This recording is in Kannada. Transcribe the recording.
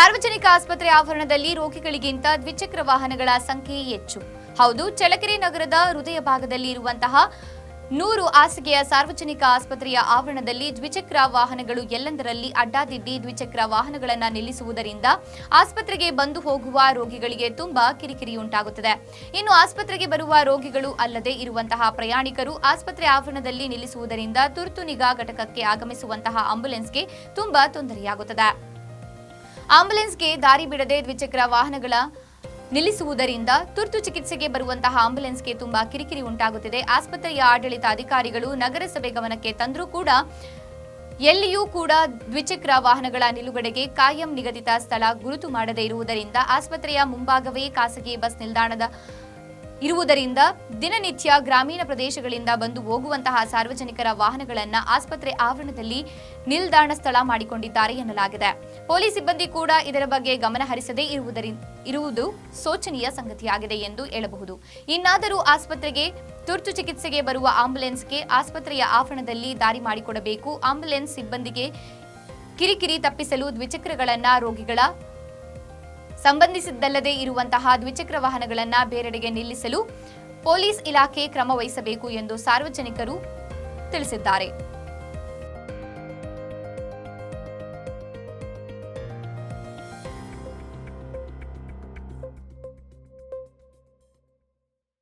ಸಾರ್ವಜನಿಕ ಆಸ್ಪತ್ರೆ ಆವರಣದಲ್ಲಿ ರೋಗಿಗಳಿಗಿಂತ ದ್ವಿಚಕ್ರ ವಾಹನಗಳ ಸಂಖ್ಯೆ ಹೆಚ್ಚು. ಹೌದು, ಚಳ್ಳಕೆರೆ ನಗರದ ಹೃದಯ ಭಾಗದಲ್ಲಿ ಇರುವಂತಹ ನೂರು ಹಾಸಿಗೆಯ ಸಾರ್ವಜನಿಕ ಆಸ್ಪತ್ರೆಯ ಆವರಣದಲ್ಲಿ ದ್ವಿಚಕ್ರ ವಾಹನಗಳು ಎಲ್ಲೆಂದರಲ್ಲಿ ಅಡ್ಡಾದಿಡ್ಡಿ ದ್ವಿಚಕ್ರ ವಾಹನಗಳನ್ನು ನಿಲ್ಲಿಸುವುದರಿಂದ ಆಸ್ಪತ್ರೆಗೆ ಬಂದು ಹೋಗುವ ರೋಗಿಗಳಿಗೆ ತುಂಬಾ ಕಿರಿಕಿರಿ ಉಂಟಾಗುತ್ತದೆ ಇನ್ನು ಆಸ್ಪತ್ರೆಗೆ ಬರುವ ರೋಗಿಗಳು ಅಲ್ಲದೆ ಇರುವಂತಹ ಪ್ರಯಾಣಿಕರು ಆಸ್ಪತ್ರೆ ಆವರಣದಲ್ಲಿ ನಿಲ್ಲಿಸುವುದರಿಂದ ತುರ್ತು ನಿಗಾ ಘಟಕಕ್ಕೆ ಆಗಮಿಸುವಂತಹ ಆಂಬ್ಯುಲೆನ್ಸ್ಗೆ ತುಂಬಾ ತೊಂದರೆಯಾಗುತ್ತದೆ. ಆಂಬ್ಯುಲೆನ್ಸ್ಗೆ ದಾರಿ ಬಿಡದೆ ದ್ವಿಚಕ್ರ ವಾಹನಗಳ ನಿಲ್ಲಿಸುವುದರಿಂದ ತುರ್ತು ಚಿಕಿತ್ಸೆಗೆ ಬರುವಂತಹ ಆಂಬುಲೆನ್ಸ್ಗೆ ತುಂಬಾ ಕಿರಿಕಿರಿ ಉಂಟಾಗುತ್ತಿದೆ. ಆಸ್ಪತ್ರೆಯ ಆಡಳಿತ ಅಧಿಕಾರಿಗಳು ನಗರಸಭೆ ಗಮನಕ್ಕೆ ತಂದರೂ ಕೂಡ ಎಲ್ಲಿಯೂ ಕೂಡ ದ್ವಿಚಕ್ರ ವಾಹನಗಳ ನಿಲುಗಡೆಗೆ ಕಾಯಂ ನಿಗದಿತ ಸ್ಥಳ ಗುರುತು ಮಾಡದೇ ಇರುವುದರಿಂದ ಆಸ್ಪತ್ರೆಯ ಮುಂಭಾಗವೇ ಖಾಸಗಿ ಬಸ್ ನಿಲ್ದಾಣದ ಇರುವುದರಿಂದ ದಿನನಿತ್ಯ ಗ್ರಾಮೀಣ ಪ್ರದೇಶಗಳಿಂದ ಬಂದು ಹೋಗುವಂತಹ ಸಾರ್ವಜನಿಕರ ವಾಹನಗಳನ್ನ ಆಸ್ಪತ್ರೆ ಆವರಣದಲ್ಲಿ ನಿಲ್ದಾಣ ಸ್ಥಳ ಮಾಡಿಕೊಂಡಿದ್ದಾರೆ ಎನ್ನಲಾಗಿದೆ. ಪೊಲೀಸ್ ಸಿಬ್ಬಂದಿ ಕೂಡ ಇದರ ಬಗ್ಗೆ ಗಮನ ಹರಿಸದೇ ಇರುವುದರಿಂದ ಇರುವುದು ಶೋಚನೀಯ ಸಂಗತಿಯಾಗಿದೆ ಎಂದು ಹೇಳಬಹುದು. ಇನ್ನಾದರೂ ಆಸ್ಪತ್ರೆಗೆ, ತುರ್ತು ಚಿಕಿತ್ಸೆಗೆ ಬರುವ ಆಂಬುಲೆನ್ಸ್ಗೆ ಆಸ್ಪತ್ರೆಯ ಆವರಣದಲ್ಲಿ ದಾರಿ ಮಾಡಿಕೊಡಬೇಕು. ಆಂಬುಲೆನ್ಸ್ ಸಿಬ್ಬಂದಿಗೆ ಕಿರಿಕಿರಿ ತಪ್ಪಿಸಲು ದ್ವಿಚಕ್ರಗಳನ್ನ ರೋಗಿಗಳ ಸಂಬಂಧಿಸಿದ್ದಲ್ಲದೆ ಇರುವಂತಹ ದ್ವಿಚಕ್ರ ವಾಹನಗಳನ್ನು ಬೇರೆಡೆಗೆ ನಿಲ್ಲಿಸಲು ಪೊಲೀಸ್ ಇಲಾಖೆ ಕ್ರಮ ವಹಿಸಬೇಕು ಎಂದು ಸಾರ್ವಜನಿಕರು ತಿಳಿಸಿದ್ದಾರೆ.